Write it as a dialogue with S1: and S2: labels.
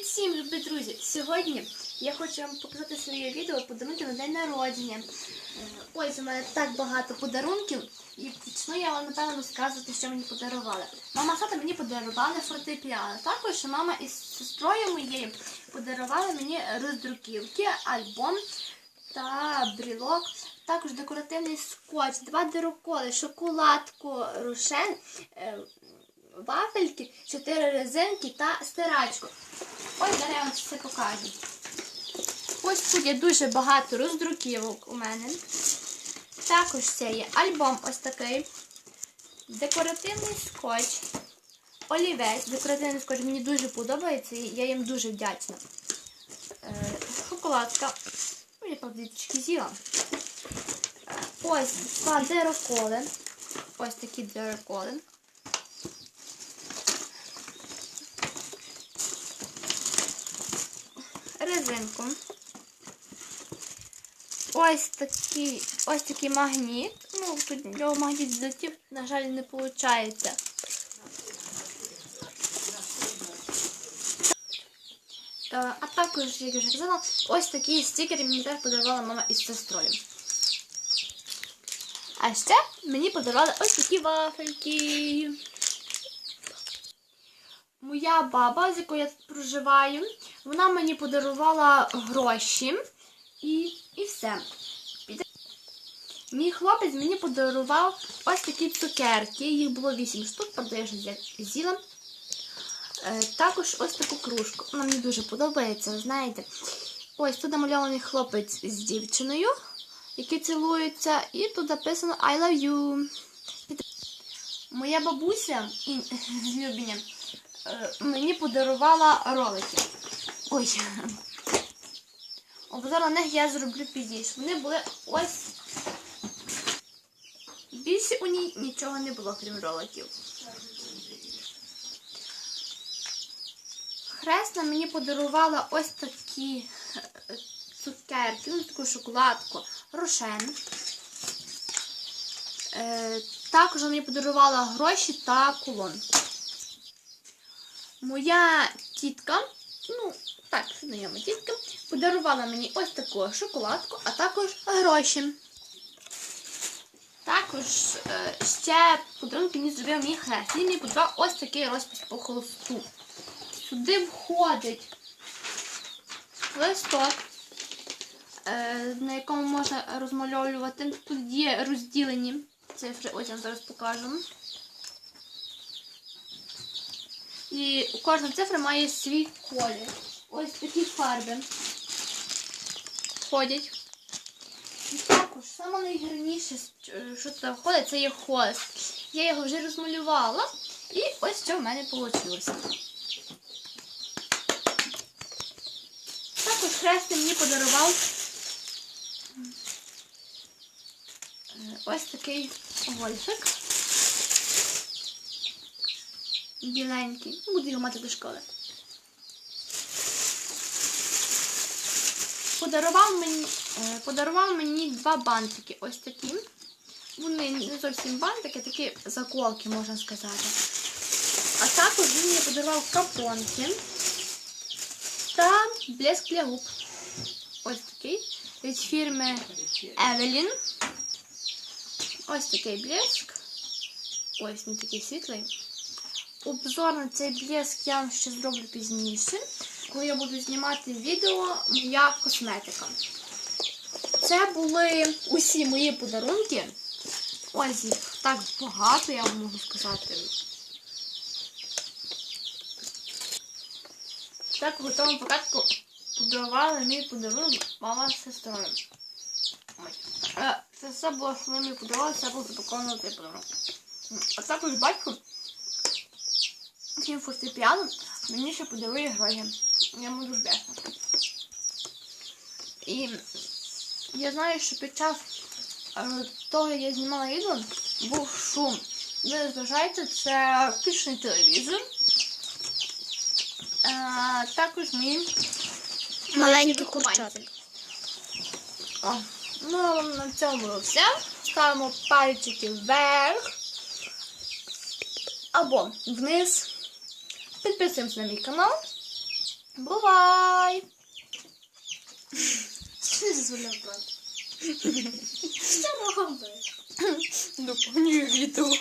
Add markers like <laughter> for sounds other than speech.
S1: Привіт всім, любі друзі! Сьогодні я хочу вам показати своє відео подарунки на день народження. Ось у мене так багато подарунків, і почну я вам напевно розказувати, що мені подарували. Мама з татом мені подарували фортепіано. Також мама із сестрою моєю подарували мені роздруківки, альбом та брілок. Також декоративний скотч, два дироколи, шоколадку, рушен, е, вафельки, чотири резинки та стирачку. Ось зараз я вам це покажу. Ось тут є дуже багато роздруківок у мене. Також це є альбом ось такий. Декоративний скотч. Олівець. Декоративний скотч мені дуже подобається і я їм дуже вдячна. Е, шоколадка. Я павдички з'їла. Ось два дироколи. Ось такі дироколи. Резинку. Ось такий, ось такий магніт. Ну, тут його магніт злетів, на жаль, не виходить. А також, як я вже казала, ось такі стікери мені теж подарувала мама із сестрою. А ще мені подарували ось такі вафельки. Моя баба, з якою я тут проживаю, вона мені подарувала гроші і, і все. Мій хлопець мені подарував ось такі цукерки. Їх було 8 штук, з'я- з'їла. Е, також ось таку кружку. Вона мені дуже подобається, знаєте. Ось тут намальований хлопець з дівчиною, які цілуються, і тут написано I love you. Моя бабуся <laughs> з Любіння е, мені подарувала ролики. Ой. Обзор на них я зроблю пізніше. Вони були ось. Більше у ній нічого не було, крім роликів. Хресна мені подарувала ось такі е, цукерки, ну таку шоколадку, рошен. Е, також мені подарувала гроші та кулон. Моя тітка, ну, так, знайома тітка, подарувала мені ось таку шоколадку, а також гроші. Також е, ще подарунки мені зробив мій хрест. Він мені подарував ось такий розпис по холсту. Сюди входить листок, е, на якому можна розмальовувати. Тут є розділені цифри, ось я зараз покажу. І кожна цифра має свій колір. Ось такі фарби входять. І також саме найгарніше, що туди входить, це є холст. Я його вже розмалювала. І ось що в мене вийшло. Також хрестик мені подарував е, ось такий гольфик. Біленький. Ну, Буду його мати до школи. Подарував мені, е, подарував мені два бантики. Ось такі. Вони не зовсім бантики, а такі заколки, можна сказати. А також він мені подарував капонки та блеск для губ. Ось такий. Від фірми Evelyn. Ось такий блеск. Ось він такий світлий. Обзор на цей блеск я вам ще зроблю пізніше, коли я буду знімати відео Моя косметика. Це були усі мої подарунки. Ось їх так багато, я вам можу сказати. Так, у готовому порядку подарували мій подарунок мама з сестрою. Це все було, що вони мені подарували, це був запакований цей подарунок. А також батько цим фортепіано мені ще подарує гроші. Я йому дуже вдячна. І я знаю, що під час е, того, як я знімала відео, був шум. Ви не зважайте, це включений телевізор. Е, також мій
S2: Маленький курчатик.
S1: О, ну, на цьому все. Ставимо пальчики вверх або вниз. Підписуємося на мій канал. Бувай! Що не дозволяв брати? <laughs> Що робиш?
S2: Доповнюю відео.